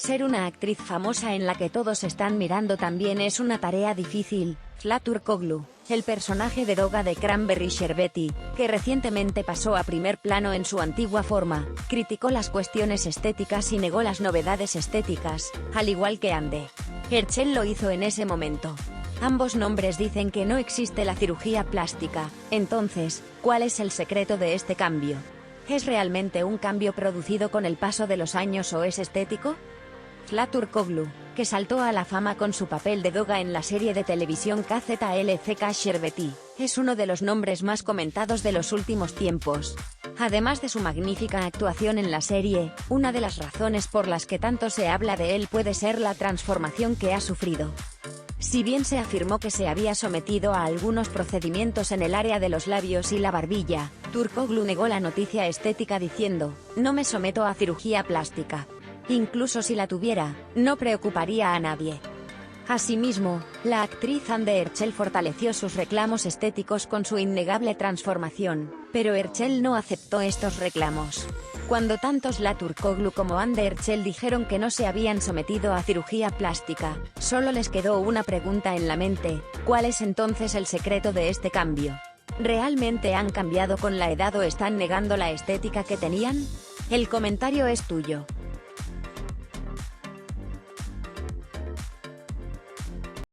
Ser una actriz famosa en la que todos están mirando también es una tarea difícil. Flatur Koglu, el personaje de Doga de Cranberry Sherbeti, que recientemente pasó a primer plano en su antigua forma, criticó las cuestiones estéticas y negó las novedades estéticas, al igual que Ande. Herschel lo hizo en ese momento. Ambos nombres dicen que no existe la cirugía plástica, entonces, ¿cuál es el secreto de este cambio? ¿Es realmente un cambio producido con el paso de los años o es estético? Flatur Koglu, que saltó a la fama con su papel de Doga en la serie de televisión KZLCK Sherbeti, es uno de los nombres más comentados de los últimos tiempos. Además de su magnífica actuación en la serie, una de las razones por las que tanto se habla de él puede ser la transformación que ha sufrido. Si bien se afirmó que se había sometido a algunos procedimientos en el área de los labios y la barbilla, Turkoglu negó la noticia estética diciendo, no me someto a cirugía plástica. Incluso si la tuviera, no preocuparía a nadie. Asimismo, la actriz Ande Herschel fortaleció sus reclamos estéticos con su innegable transformación, pero Herschel no aceptó estos reclamos. Cuando tantos la Turkoglu como Ande Herschel dijeron que no se habían sometido a cirugía plástica, solo les quedó una pregunta en la mente, ¿cuál es entonces el secreto de este cambio? ¿Realmente han cambiado con la edad o están negando la estética que tenían? El comentario es tuyo.